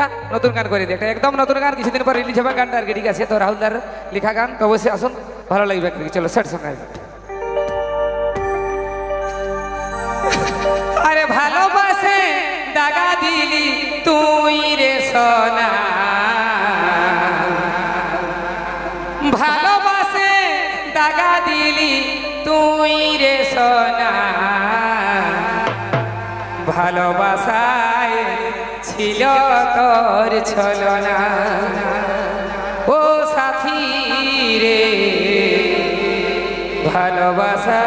একটা নতুন গান করে দিই একটা একদম নতুন গান, কিছুদিন পর রিলিজ হবে গানটা আর কি। ঠিক আছে, তো রাহুলদার লেখা গান, তো অবশ্যই আসুন, ভালো লাগবে আর কি। চলো সেট সঙ্গে আরে ভালোবাসে দাগা দিলি তুই রে সোনা। ভালোবাসে দাগা দিলি তুই রে সোনা। ভালোবাসায় ছিল তোর ছলনা। ও সাথী রে ভালোবাসা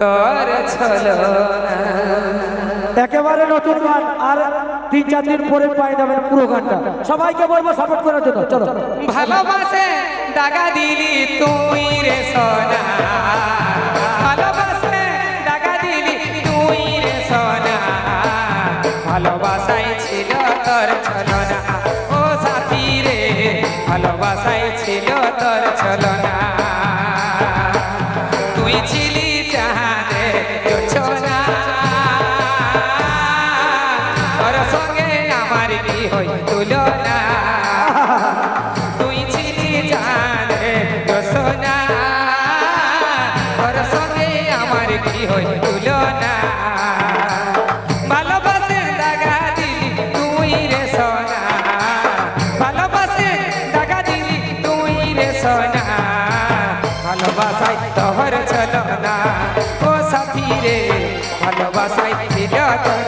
তোর ছলনা। একেবারে নতুন গান আর তিন চার দিন পরে পাই যাবেন পুরো গানটা। সবাইকে বলব সাপোর্ট করার জন্য চলো। ভালোবাসে দাগা দিলি তুই রে সোনা। ছিল তোর ছলনা। তুই ছিলি চাঁদে ছোনা তোর সঙ্গে আমার কি হই তুলনা? ভালোবাসাই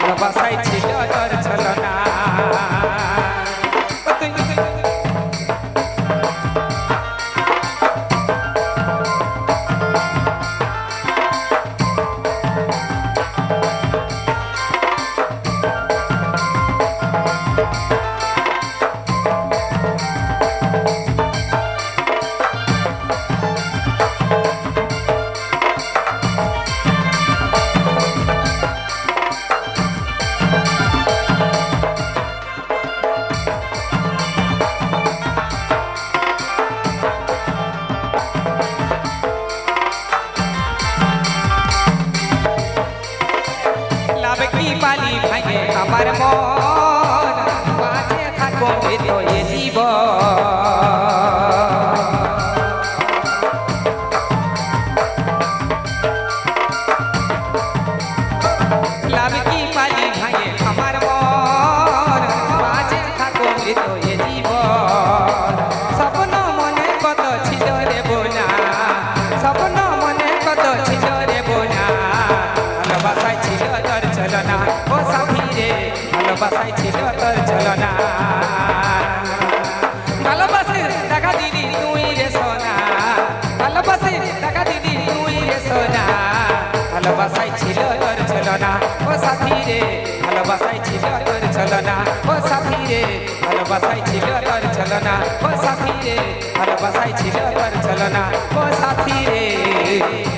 ভালোবাসাই ছিল তোর আমার মন বাজে থাকো এ জীব চলনা ও সাথী রে ভালোবাসাই ছিল তোর চলনা ও সাথী রে ভালোবাসাই ছিল তোর চলনা ও সাথী রে